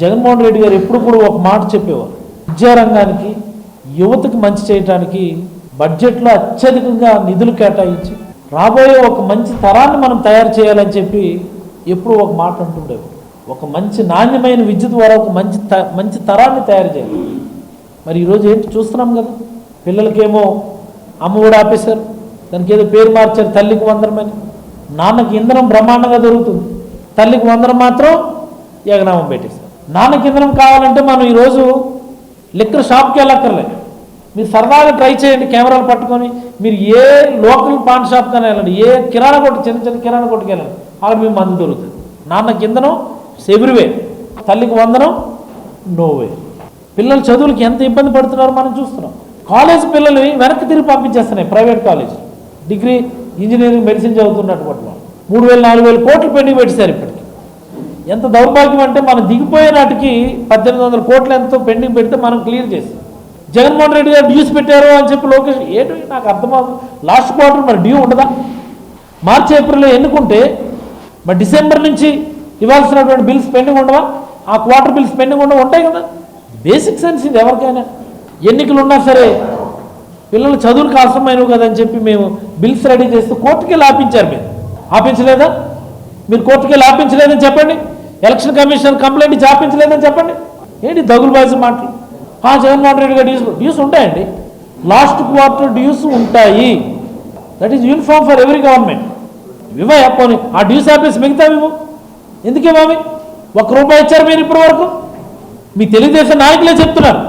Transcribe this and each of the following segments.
జగన్మోహన్ రెడ్డి గారు ఎప్పుడు కూడా ఒక మాట చెప్పేవారు. విద్యారంగానికి యువతకు మంచి చేయడానికి బడ్జెట్లో అత్యధికంగా నిధులు కేటాయించి రాబోయే ఒక మంచి తరాన్ని మనం తయారు చేయాలని చెప్పి ఎప్పుడు ఒక మాట అంటుండేవారు ఒక మంచి నాణ్యమైన విద్య ద్వారా ఒక మంచి త మంచి తరాన్ని తయారు చేయాలి. మరి ఈరోజు ఏంటి చూస్తున్నాం కదా పిల్లలకేమో అమ్మఒడి ఆపేశారు దానికి ఏదో పేరు మార్చారు తల్లికి వందరమని నాన్నకి ఇంధనం బ్రహ్మాండంగా దొరుకుతుంది తల్లికి వందరం మాత్రం యగనామం పెట్టేశారు. నాన్నకి కావాలంటే మనం ఈరోజు లిక్కర్ షాప్కి వెళ్ళక్కర్లేదు. మీరు సరదాగా ట్రై చేయండి కెమెరాలు పట్టుకొని. మీరు ఏ లోకల్ పాన్ షాప్ కానీ వెళ్ళండి. ఏ కిరాణా కొట్టు చిన్న చిన్న కిరాణా కొట్టుకు వెళ్ళండి. అక్కడ మీ మందు దొరుకుతుంది. నాన్న కిందనం ఎవ్రీవే తల్లికి వందనం నోవే. పిల్లలు చదువులకి ఎంత ఇబ్బంది పడుతున్నారో మనం చూస్తున్నాం. కాలేజ్ పిల్లల్ని వెనక్కి తిరిగి పంపించేస్తున్నాయి private college degree engineering medicine చదువుతున్నటువంటి వాళ్ళు. మూడు వేలు నాలుగు వేలు కోట్లు పెండింగ్ పెట్టేశారు ఎంత దౌర్భాగ్యం అంటే మనం దిగిపోయే నాటికి పద్దెనిమిది వందల కోట్లు ఎంతో పెండింగ్ పెడితే మనం క్లియర్ చేసాం. జగన్మోహన్ రెడ్డి గారు డ్యూస్ పెట్టారు అని చెప్పి లోకేష్ ఏంటో నాకు అర్థమవుతుంది లాస్ట్ క్వార్టర్ మరి డ్యూ ఉండదా? మార్చి ఏప్రిల్లో ఎన్నుకుంటే మరి డిసెంబర్ నుంచి ఇవ్వాల్సినటువంటి బిల్స్ పెండింగ్ ఉండవా? ఆ క్వార్టర్ బిల్స్ పెండింగ్ ఉండవు ఉంటాయి కదా. బేసిక్ సెన్స్ ఇది ఎవరికైనా. ఎన్నికలు ఉన్నా సరే పిల్లలు చదువులకు అవసరమైనవి కదని చెప్పి మేము బిల్స్ రెడీ చేస్తూ కోర్టుకి వెళ్ళి ఆపించారు మీరు. ఆపించలేదా? మీరు కోర్టుకి వెళ్ళి ఆపించలేదని చెప్పండి. ఎలక్షన్ కమిషన్ కంప్లైంట్ ఇచ్చి చెప్పండి? ఏంటి దగులుబాజీ మాటలు? ఆ జగన్మోహన్ రెడ్డి గారు డ్యూస్ డ్యూస్ ఉంటాయండి. లాస్ట్ క్వార్టర్ డ్యూస్ ఉంటాయి. That is uniform for every government ఇవ్వయా పోనీ. ఆ డ్యూస్ ఆఫీస్ మిగతా ఇవ్వు. ఎందుకు ఇవ్వాలి ఒక రూపాయి ఇచ్చారు మీరు ఇప్పటి వరకు? మీ తెలుగుదేశం నాయకులే చెప్తున్నారు.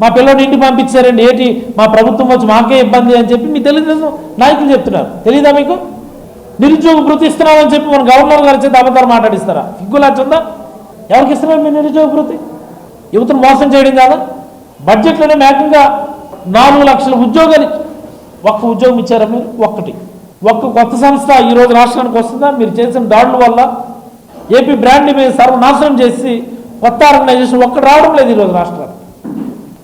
మా పిల్లని ఇంటికి పంపించారండి. ఏంటి? మా ప్రభుత్వం వచ్చి మాకే ఇబ్బంది అని చెప్పి మీ తెలుగుదేశం నాయకులు చెప్తున్నారు. తెలీదా మీకు? నిరుద్యోగ భృతి ఇస్తున్నామని చెప్పి మన గవర్నర్ గారి చేత అబద్ధాలు మాట్లాడిస్తారా? సిగ్గులాచుందా ఎవరికి ఇస్తున్నారు మీరు నిరుద్యోగ భృతి యువతను మోసం చేయడం కాదా? బడ్జెట్లోనే మేకంగా నాలుగు లక్షల ఉద్యోగాలు ఒక్క ఉద్యోగం ఇచ్చారా మీరు? ఒక్కటి. ఒక్క కొత్త సంస్థ ఈ రోజు రాష్ట్రానికి వస్తుందా? మీరు చేసిన దాడుల వల్ల ఏపీ బ్రాండ్ని మీద సర్వనాశనం చేసి కొత్త ఆర్గనైజేషన్ ఒక్కటి రావడం లేదు ఈరోజు రాష్ట్రానికి.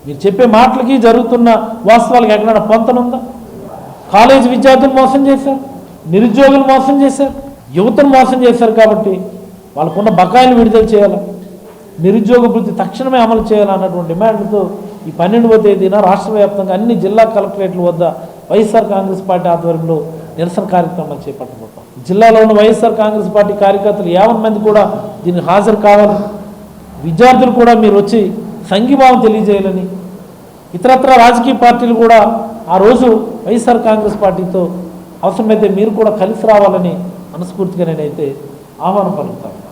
మీరు చెప్పే మాటలకి జరుగుతున్న వాస్తవాలకు ఎక్కడైనా పొంతనుందా? కాలేజీ విద్యార్థులు మోసం చేశారు? నిరుద్యోగులు మోసం చేశారు యువతను మోసం చేశారు కాబట్టి వాళ్ళకున్న బకాయిలు విడుదల చేయాలి నిరుద్యోగ వృత్తి తక్షణమే అమలు చేయాలన్నటువంటి డిమాండ్తో ఈ పన్నెండవ తేదీన రాష్ట్ర వ్యాప్తంగా అన్ని జిల్లా కలెక్టరేట్ల వద్ద వైఎస్ఆర్ కాంగ్రెస్ పార్టీ ఆధ్వర్యంలో నిరసన కార్యక్రమాలు చేపట్టబోతాం జిల్లాలో ఉన్న వైఎస్ఆర్ కాంగ్రెస్ పార్టీ కార్యకర్తలు యావన్ మంది కూడా దీనికి హాజరు కావాలి. విద్యార్థులు కూడా మీరు వచ్చి సంఘీభావం తెలియజేయాలని ఇతరత్ర రాజకీయ పార్టీలు కూడా ఆ రోజు వైఎస్ఆర్ కాంగ్రెస్ పార్టీతో అవసరమైతే మీరు కూడా కలిసి రావాలని మనస్ఫూర్తిగా నేనైతే ఆహ్వానం పలుకుతాను.